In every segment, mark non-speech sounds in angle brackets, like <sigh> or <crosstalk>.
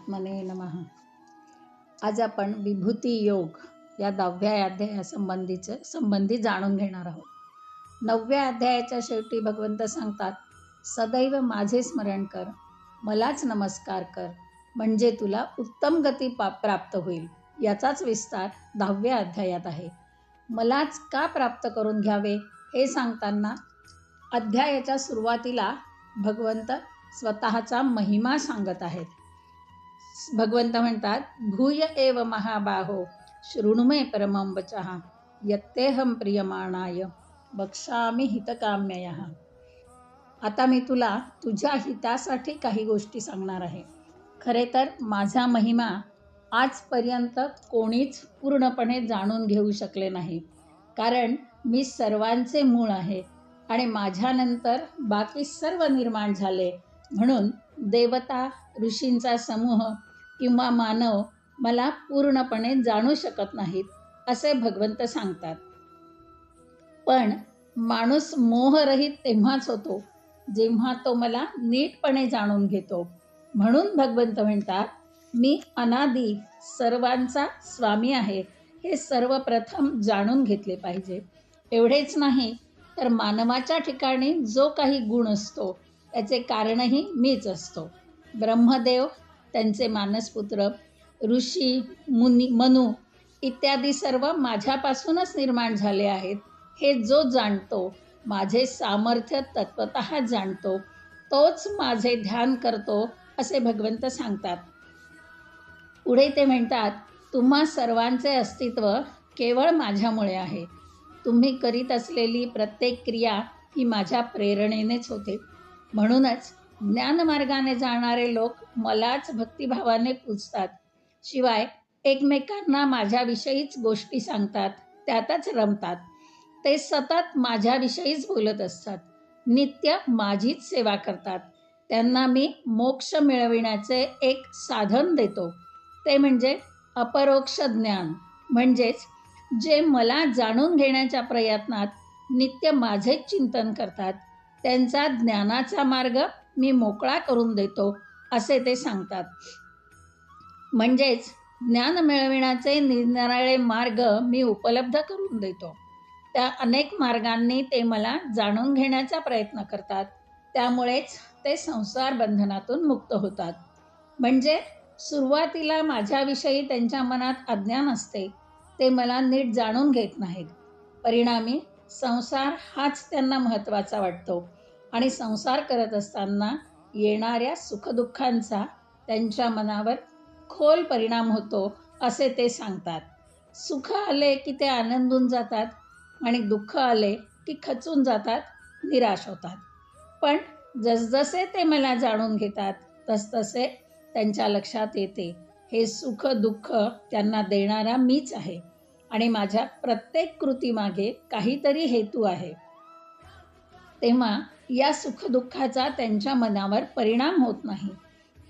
परमात्मने नमः. आज आपण विभूती योग या दहाव्या अध्यायासंबंधीचं संबंधी जाणून घेणार आहोत. नवव्या अध्यायाच्या शेवटी भगवंत सांगतात सदैव माझे स्मरण कर मलाच नमस्कार कर म्हणजे तुला उत्तम गती पा प्राप्त होईल. याचाच विस्तार दहाव्या अध्यायात आहे. मलाच का प्राप्त करून घ्यावे? हे सांगताना अध्यायाच्या सुरुवातीला भगवंत स्वतःचा महिमा सांगत आहेत. भगवंत म्हणतात भूय एव महाबाहो शृणुमे परमं वचः यत्तेहम प्रियमाणाय बक्षामी हितकाम्यय. आता मी तुला तुझ्या हितासाठी काही गोष्टी सांगणार आहे. खरे तर माझा महिमा आजपर्यंत कोणीच पूर्णपणे जाणून घेऊ शकले नाही. कारण मी सर्वांचे मूळ आहे आणि माझ्यानंतर बाकी सर्व निर्माण झाले. म्हणून देवता ऋषींचा समूह किंवा मानव मला पूर्णपणे जाणू शकत नाहीत असे भगवंत सांगतात. पण माणूस मोहरहित तेव्हाच होतो जेव्हा तो मला नीटपणे जाणून घेतो. म्हणून भगवंत म्हणतात मी अनादी सर्वांचा स्वामी आहे हे सर्वप्रथम जाणून घेतले पाहिजे. एवढेच नाही तर मानवाच्या ठिकाणी जो काही गुण असतो त्याचे कारणही मीच असतो. ब्रह्मदेव त्यांचे मानसपुत्र ऋषी मुनी मनू इत्यादी सर्व माझ्यापासूनच निर्माण झाले आहेत. हे जो जाणतो माझे सामर्थ्य तत्वत जाणतो तोच माझे ध्यान करतो असे भगवंत सांगतात. पुढे ते म्हणतात तुम्हा सर्वांचे अस्तित्व केवळ माझ्यामुळे आहे. तुम्ही करीत असलेली प्रत्येक क्रिया ही माझ्या प्रेरणेनेच होते. म्हणूनच ज्ञानमार्गाने जाणारे लोक मलाच भक्तिभावाने पूजतात. शिवाय एकमेकांना माझ्याविषयीच गोष्टी सांगतात त्यातच रमतात. ते सतत माझ्याविषयीच बोलत असतात. नित्य माझीच सेवा करतात. त्यांना मी मोक्ष मिळविण्याचे एक साधन देतो. ते म्हणजे अपरोक्ष ज्ञान. म्हणजेच जे मला जाणून घेण्याच्या प्रयत्नात नित्य माझेच चिंतन करतात त्यांचा ज्ञानाचा मार्ग मी मोकळा करून देतो असे ते सांगतात. म्हणजेच ज्ञान मिळविण्याचे निरनिराळे मार्ग मी उपलब्ध करून देतो. त्या अनेक मार्गांनी ते मला जाणून घेण्याचा प्रयत्न करतात. त्यामुळेच ते संसार बंधनातून मुक्त होतात. म्हणजे सुरुवातीला माझ्याविषयी त्यांच्या मनात अज्ञान असते ते मला नीट जाणून घेत नाहीत. परिणामी संसार हाच त्यांना महत्त्वाचा वाटतो. आणि संसार करत असताना येणाऱ्या सुखदुःखांचा त्यांच्या मनावर खोल परिणाम होतो असे ते सांगतात. सुख आले की ते आनंदून जातात आणि दुःख आले की खचून जातात निराश होतात. पण जसजसे ते मला जाणून घेतात तसतसे त्यांच्या लक्षात येते हे सुख दुःख त्यांना देणारा मीच आहे आणि माझ्या प्रत्येक कृतीमागे काहीतरी हेतू आहे. तेव्हा या सुखदुःखाचा त्यांच्या मनावर परिणाम होत नाही.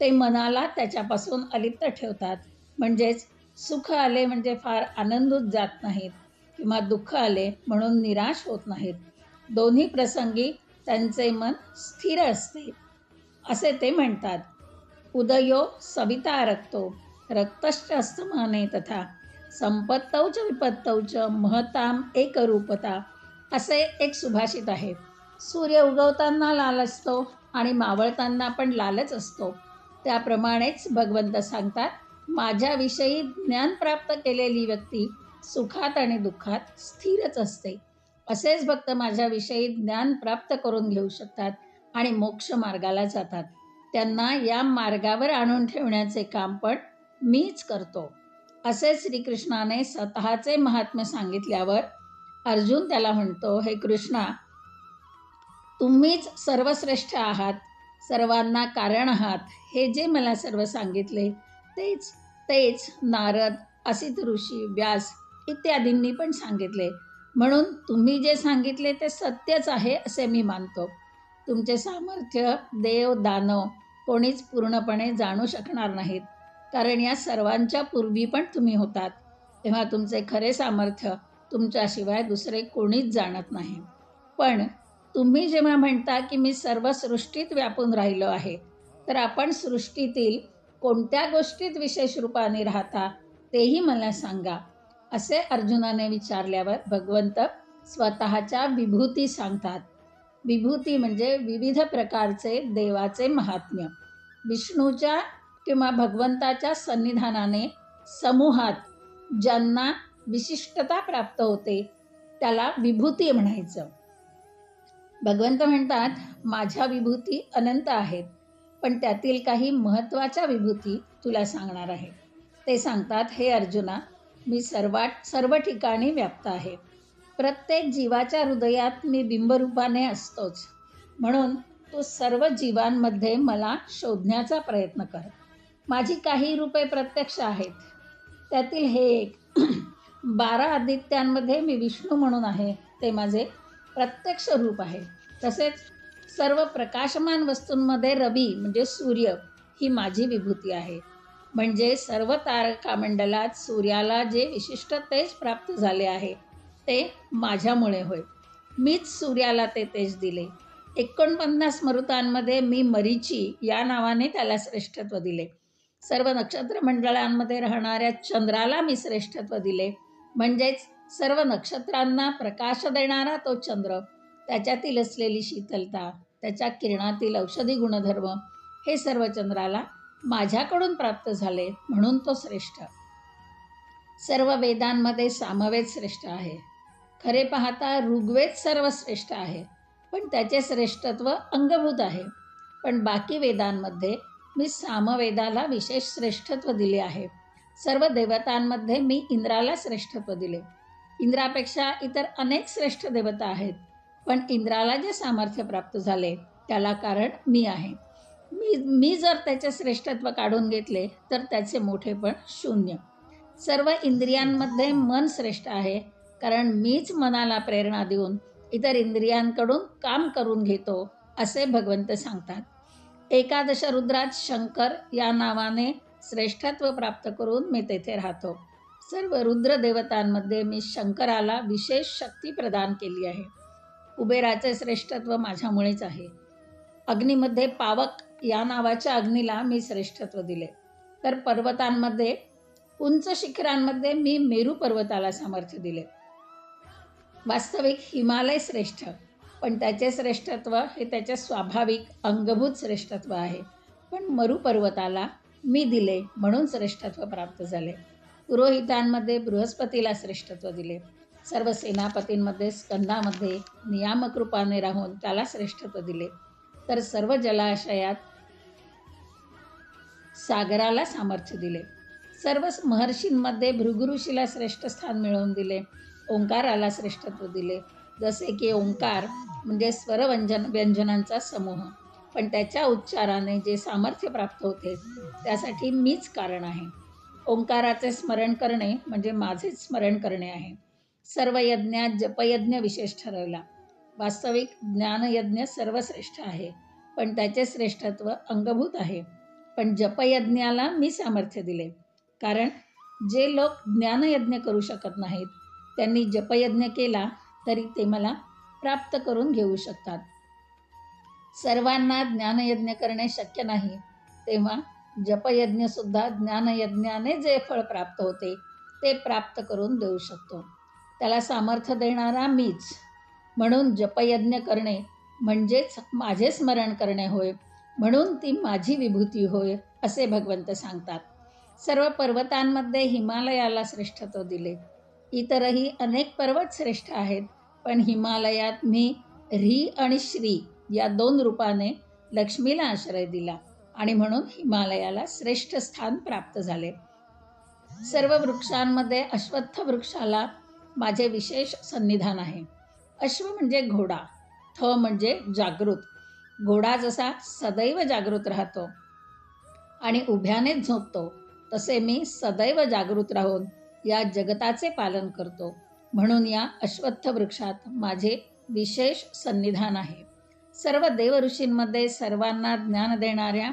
ते मनाला त्याच्यापासून अलिप्त ठेवतात. म्हणजेच सुख आले म्हणजे फार आनंदूत जात नाहीत किंवा दुःख आले म्हणून निराश होत नाहीत. दोन्ही प्रसंगी त्यांचे मन स्थिर असते असे ते म्हणतात. उदयो सविता रक्तो रक्तश्च अस्तमाने तथा संपत्तौच विपत्तौच महताम एकरूपता असे एक सुभाषित आहे. सूर्य उगवताना लाल असतो आणि मावळताना पण लालच असतो. त्याप्रमाणेच भगवंत सांगतात माझ्याविषयी ज्ञान प्राप्त केलेली व्यक्ती सुखात आणि दुःखात स्थिरच असते. असेच भक्त माझ्याविषयी ज्ञान प्राप्त करून घेऊ शकतात आणि मोक्ष मार्गाला जातात. त्यांना या मार्गावर आणून ठेवण्याचे काम पण मीच करतो. असे श्रीकृष्णाने स्वतःचे महात्म्य सांगितल्यावर अर्जुन त्याला म्हणतो हे कृष्णा तुम्हीच सर्वश्रेष्ठ आहात सर्वांना कारण आहात हे जे मला सर्व सांगितले तेच तेच नारद असित ऋषी व्यास इत्यादींनी पण सांगितले. म्हणून तुम्ही जे सांगितले ते सत्यच आहे असे मी मानतो. तुमचे सामर्थ्य देव दानव कोणीच पूर्णपणे जाणू शकणार नाहीत कारण या सर्वांच्या पूर्वी पण तुम्ही होतात. तेव्हा तुमचे खरे सामर्थ्य तुमच्याशिवाय दुसरे कोणीच जाणत नाही. पण तुम्ही जेव्हा म्हणता की मी सर्व सृष्टीत व्यापून राहिलो आहे तर आपण सृष्टीतील कोणत्या गोष्टीत विशेष रूपाने राहता तेही मला सांगा असे अर्जुनाने विचारल्यावर भगवंत स्वतःच्या विभूती सांगतात. विभूती म्हणजे विविध प्रकारचे देवाचे महात्म्य. विष्णूच्या किंवा भगवंताच्या सन्निधानाने समूहात ज्यांना विशिष्टता प्राप्त होते त्याला विभूती म्हणायचं. भगवंत म्हणतात माझ्या विभूती अनंत आहेत पण त्यातील काही महत्त्वाच्या विभूती तुला सांगणार आहे. ते सांगतात हे अर्जुना मी सर्वात सर्व ठिकाणी व्याप्त आहे. प्रत्येक जीवाच्या हृदयात मी बिंबरूपाने असतोच. म्हणून तू सर्व जीवांमध्ये मला शोधण्याचा प्रयत्न कर. माझी काही रूपे प्रत्यक्ष आहेत. त्यातील हे एक <clears throat> बारा आदित्यांमध्ये मी विष्णू म्हणून आहे ते माझे प्रत्यक्ष रूप आहे. तसेच सर्व प्रकाशमान वस्तूंमध्ये रवी म्हणजे सूर्य ही माझी विभूती आहे. म्हणजे सर्व तारकामंडलात सूर्याला जे विशिष्ट तेज प्राप्त झाले आहे ते माझ्यामुळे होय. मीच सूर्याला ते तेज दिले. एकोणपन्नास मरुतांमध्ये मी मरीची या नावाने त्याला श्रेष्ठत्व दिले. सर्व नक्षत्र मंडळांमध्ये राहणाऱ्या चंद्राला मी श्रेष्ठत्व दिले. म्हणजेच सर्व नक्षत्रांना प्रकाश देणारा तो चंद्र त्याच्यातील असलेली शीतलता त्याच्या किरणातील औषधी गुणधर्म हे सर्व चंद्राला माझ्याकडून प्राप्त झाले म्हणून तो श्रेष्ठ. सर्व वेदांमध्ये सामवेद श्रेष्ठ आहे. खरे पाहता ऋग्वेद सर्वश्रेष्ठ आहे पण त्याचे श्रेष्ठत्व अंगभूत आहे. पण बाकी वेदांमध्ये मी सामवेदाला विशेष श्रेष्ठत्व दिले आहे. सर्व देवतांमध्ये मी इंद्राला श्रेष्ठत्व दिले. इंद्रापेक्षा इतर अनेक श्रेष्ठ देवता आहेत. पण इंद्राला जे सामर्थ्य प्राप्त झाले त्याला कारण मी आहे. मी मी जर त्याचे श्रेष्ठत्व काढून घेतले तर त्याचे मोठेपण शून्य. सर्व इंद्रियांमध्ये मन श्रेष्ठ आहे कारण मीच मनाला प्रेरणा देऊन इतर इंद्रियांकडून काम करून घेतो असे भगवंत सांगतात. एकादश रुद्रात शंकर या नावाने श्रेष्ठत्व प्राप्त करून मी तेथे राहतो. सर्व रुद्रदेवतांमध्ये मी शंकराला विशेष शक्ती प्रदान केली आहे. कुबेराचे श्रेष्ठत्व माझ्यामुळेच आहे. अग्नीमध्ये पावक या नावाच्या अग्नीला मी श्रेष्ठत्व दिले. तर पर्वतांमध्ये उंच शिखरांमध्ये मी मेरू पर्वताला सामर्थ्य दिले. वास्तविक हिमालय श्रेष्ठ पण त्याचे श्रेष्ठत्व हे त्याचे स्वाभाविक अंगभूत श्रेष्ठत्व आहे. पण मरुपर्वताला मी दिले म्हणून श्रेष्ठत्व प्राप्त झाले. पुरोहितांमध्ये बृहस्पतीला श्रेष्ठत्व दिले. सर्व सेनापतींमध्ये स्कंदामध्ये नियामक रूपाने राहून त्याला श्रेष्ठत्व दिले. तर सर्व जलाशयात सागराला सामर्थ्य दिले. सर्व महर्षींमध्ये भृगुऋषीला श्रेष्ठ स्थान मिळवून दिले. ओंकाराला श्रेष्ठत्व दिले. जसे की ओंकार म्हणजे स्वरव्यंजन व्यंजनांचा समूह. पण त्याच्या उच्चाराने जे सामर्थ्य प्राप्त होते त्यासाठी मीच कारण आहे. ओंकाराचे स्मरण करणे म्हणजे माझेच स्मरण करणे आहे. सर्व यज्ञात जपयज्ञ विशेष ठरवला. वास्तविक ज्ञानयज्ञ सर्वश्रेष्ठ आहे पण त्याचे श्रेष्ठत्व अंगभूत आहे. पण जपयज्ञाला मी सामर्थ्य दिले कारण जे लोक ज्ञानयज्ञ करू शकत नाहीत त्यांनी जपयज्ञ केला तरी ते मला प्राप्त करून घेऊ शकतात. सर्वांना ज्ञानयज्ञ करणे शक्य नाही तेव्हा जपयज्ञसुद्धा ज्ञानयज्ञाने जे फळ प्राप्त होते ते प्राप्त करून देऊ शकतो. त्याला सामर्थ्य देणारा मीच. म्हणून जपयज्ञ करणे म्हणजेच माझे स्मरण करणे होय म्हणून ती माझी विभूती होय असे भगवंत सांगतात. सर्व पर्वतांमध्ये हिमालयाला श्रेष्ठत्व दिले. इतरही अनेक पर्वत श्रेष्ठ आहेत पण हिमालयात मी री आणि श्री या दोन रूपाने लक्ष्मीला आश्रय दिला. आणि म्हणून हिमालयाला श्रेष्ठ स्थान प्राप्त झाले. सर्व वृक्षांमध्ये अश्वत्थ वृक्षाला माझे विशेष सन्निधान आहे. अश्व म्हणजे घोडा थ म्हणजे जागृत. घोडा जसा सदैव जागृत राहतो आणि उभ्यानेच झोपतो तसे मी सदैव जागृत राहून या जगताचे पालन करतो. म्हणून या अश्वत्थ वृक्षात माझे विशेष सन्निधान आहे. सर्व देव ऋषींमध्ये सर्वांना ज्ञान देणाऱ्या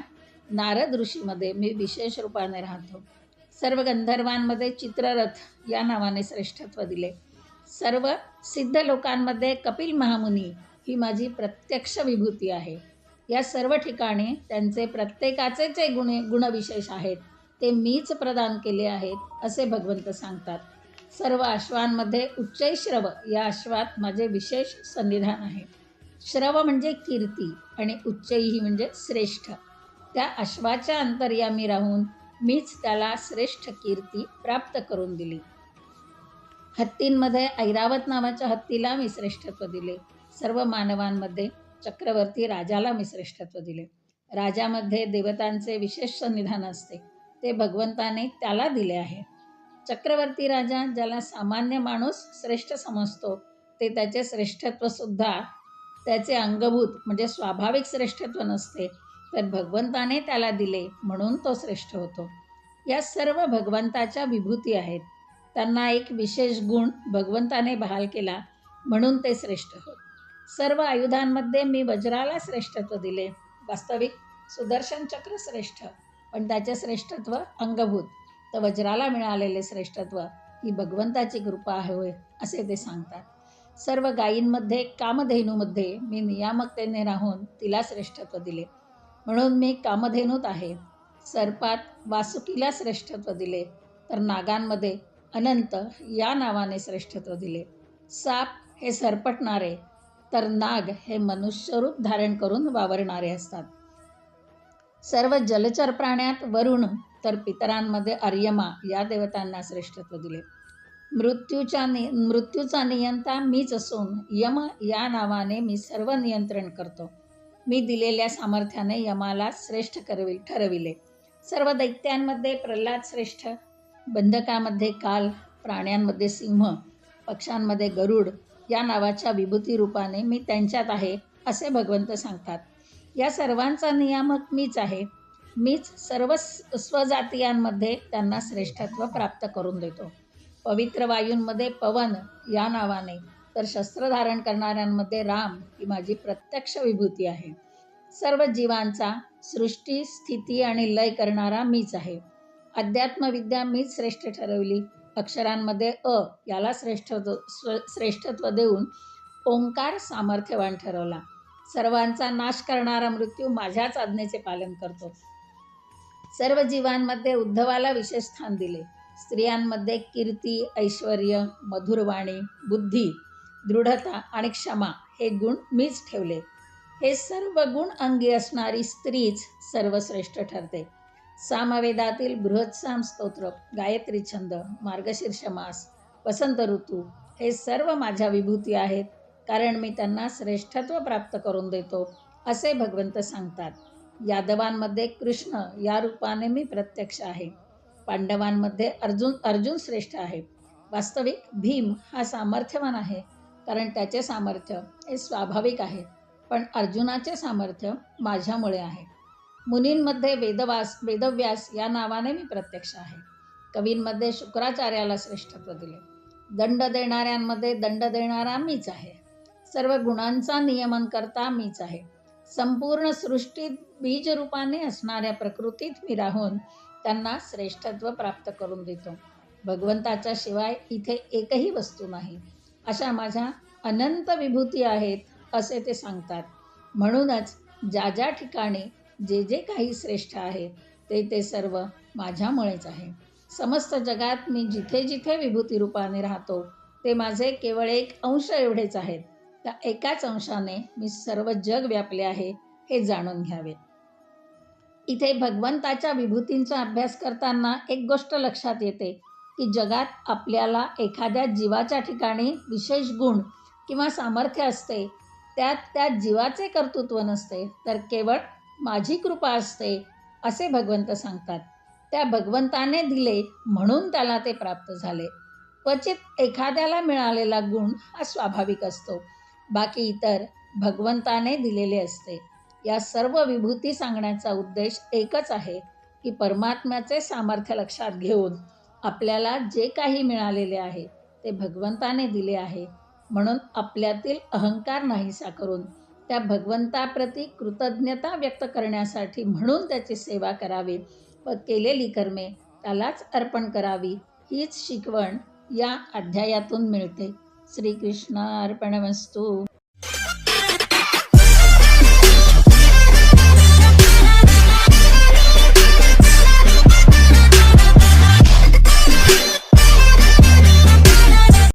नारद ऋषीमध्ये मी विशेष रूपाने राहतो. सर्व गंधर्वांमध्ये चित्ररथ या नावाने श्रेष्ठत्व दिले. सर्व सिद्ध लोकांमध्ये कपिल महामुनी ही माझी प्रत्यक्ष विभूती आहे. या सर्व ठिकाणी त्यांचे प्रत्येकाचे जे गुण गुणविशेष आहेत. ते मीच प्रदान केले आहेत असे भगवंत सांगतात. सर्व अश्वांमध्ये उच्चैश्रव या अश्वात माझे विशेष संविधान आहे. श्रव म्हणजे कीर्ती आणि उच्चैही म्हणजे श्रेष्ठ. त्या अश्वाच्या अंतर्यामी राहून मीच त्याला श्रेष्ठ कीर्ती प्राप्त करून दिली. हत्तींमध्ये ऐरावत नावाच्या हत्तीला मी श्रेष्ठत्व दिले. सर्व मानवांमध्ये चक्रवर्ती राजाला मी श्रेष्ठत्व दिले. राजामध्ये देवतांचे विशेष निधान असते. ते भगवंताने त्याला दिले आहे. चक्रवर्ती राजा ज्याला सामान्य माणूस श्रेष्ठ समजतो ते त्याचे श्रेष्ठत्वसुद्धा त्याचे अंगभूत म्हणजे स्वाभाविक श्रेष्ठत्व नसते तर भगवंताने त्याला दिले म्हणून तो श्रेष्ठ होतो. या सर्व भगवंताच्या विभूती आहेत. त्यांना एक विशेष गुण भगवंताने बहाल केला म्हणून ते श्रेष्ठ होत सर्व आयुधांमध्ये मी वज्राला श्रेष्ठत्व दिले. वास्तविक सुदर्शन चक्र श्रेष्ठ पण त्याचे श्रेष्ठत्व अंगभूत. तर वज्राला मिळालेले श्रेष्ठत्व ही भगवंताची कृपा आहे होय असे ते सांगतात. सर्व गायींमध्ये कामधेनूमध्ये मी नियामकतेने राहून तिला श्रेष्ठत्व दिले. म्हणून मी कामधेनूत आहे. सर्पात वासुकीला श्रेष्ठत्व दिले तर नागांमध्ये अनंत या नावाने श्रेष्ठत्व दिले. साप हे सरपटणारे तर नाग हे मनुष्यरूप धारण करून वावरणारे असतात. सर्व जलचर प्राण्यात वरुण तर पितरांमध्ये अर्यमा या देवतांना श्रेष्ठत्व दिले. मृत्यूच्या नि मृत्यूचा नियंता मीच असून यम या नावाने मी सर्व नियंत्रण करतो. मी दिलेल्या सामर्थ्याने यमाला श्रेष्ठ करवी ठरविले. सर्व दैत्यांमध्ये प्रल्हाद श्रेष्ठ बंधकामध्ये काल प्राण्यांमध्ये सिंह पक्ष्यांमध्ये गरुड या नावाच्या विभूती रूपाने मी त्यांच्यात आहे असे भगवंत सांगतात. या सर्वांचा नियामक मीच आहे. मीच सर्व स्वजातीयांमध्ये त्यांना श्रेष्ठत्व प्राप्त करून देतो. पवित्र वायूंमध्ये पवन या नावाने. तर शस्त्र धारण करणाऱ्यांमध्ये राम ही माझी प्रत्यक्ष विभूती आहे. सर्व जीवांचा सृष्टी स्थिती आणि लय करणारा मीच आहे. अध्यात्मविद्या मीच श्रेष्ठ ठरवली. अक्षरांमध्ये अ याला श्रेष्ठत्व श्रेष्ठत्व देऊन ओंकार सामर्थ्यवान ठरवला. सर्वांचा नाश करणारा मृत्यू माझ्याच आज्ञेचे पालन करतो. सर्व जीवांमध्ये उद्धवाला विशेष स्थान दिले. स्त्रियांमध्ये कीर्ती ऐश्वर मधुरवाणी बुद्धी दृढता आणि क्षमा हे गुण मीच ठेवले. हे सर्व गुण अंगी असणारी स्त्रीच सर्वश्रेष्ठ ठरते. सामवेदातील बृहत्साम स्तोत्र गायत्री छंद मार्गशीर्ष मास वसंत ऋतू हे सर्व माझ्या विभूती आहेत. कारण मी त्यांना श्रेष्ठत्व प्राप्त करून देतो असे भगवंत सांगतात. यादवांमध्ये कृष्ण या रूपाने मी प्रत्यक्ष आहे. पांडवांमध्ये अर्जुन अर्जुन श्रेष्ठ आहे. वास्तविक भीम हा सामर्थ्यवान आहे. कारण त्याचे सामर्थ्य हे स्वाभाविक आहे पण अर्जुनाचे सामर्थ्य माझ्यामुळे आहे. मुनींमध्ये वेदवास वेदव्यास या नावाने मी प्रत्यक्ष आहे. कवींमध्ये शुक्राचार्याला श्रेष्ठत्व दिले दंड देणाऱ्यांमध्ये दंड देणारा मीच आहे. सर्व गुणांचा नियमन करता मीच आहे. संपूर्ण सृष्टीत बीजरूपाने असणाऱ्या प्रकृतीत मी राहून त्यांना श्रेष्ठत्व प्राप्त करून देतो. भगवंताच्या शिवाय इथे एकही वस्तू नाही. अशा माझ्या अनंत विभूती आहेत असे ते सांगतात. म्हणूनच ज्या ज्या ठिकाणी जे जे काही श्रेष्ठ आहे ते ते सर्व माझ्यामुळेच आहे. समस्त जगात मी जिथे जिथे विभूती रूपाने राहतो ते माझे केवळ एक अंश एवढेच आहेत. त्या एकाच अंशाने मी सर्व जग व्यापले आहे हे जाणून घ्यावे. इथे भगवंताच्या विभूतींचा अभ्यास करताना एक गोष्ट लक्षात येते. की जगात आपल्याला एखाद्या जीवाच्या ठिकाणी विशेष गुण किंवा सामर्थ्य असते त्यात त्या जीवाचे कर्तृत्व नसते तर केवळ माझी कृपा असते असे भगवंत सांगतात. त्या भगवंताने दिले म्हणून त्याला ते प्राप्त झाले. क्वचित एखाद्याला मिळालेला गुण हा स्वाभाविक असतो. बाकी इतर भगवंताने दिलेले असते. या सर्व विभूती सांगण्याचा उद्देश एकच आहे की परमात्म्याचे सामर्थ्य लक्षात घेऊन आपल्याला जे काही मिळालेले आहे ते भगवंताने दिले आहे. म्हणून आपल्यातील अहंकार नाहीसा करून त्या भगवंताप्रती कृतज्ञता व्यक्त करण्यासाठी म्हणून त्याची सेवा करावी व केलेली कर्मे त्यालाच अर्पण करावी हीच शिकवण या अध्यायातून मिळते. श्रीकृष्ण अर्पणवस्तू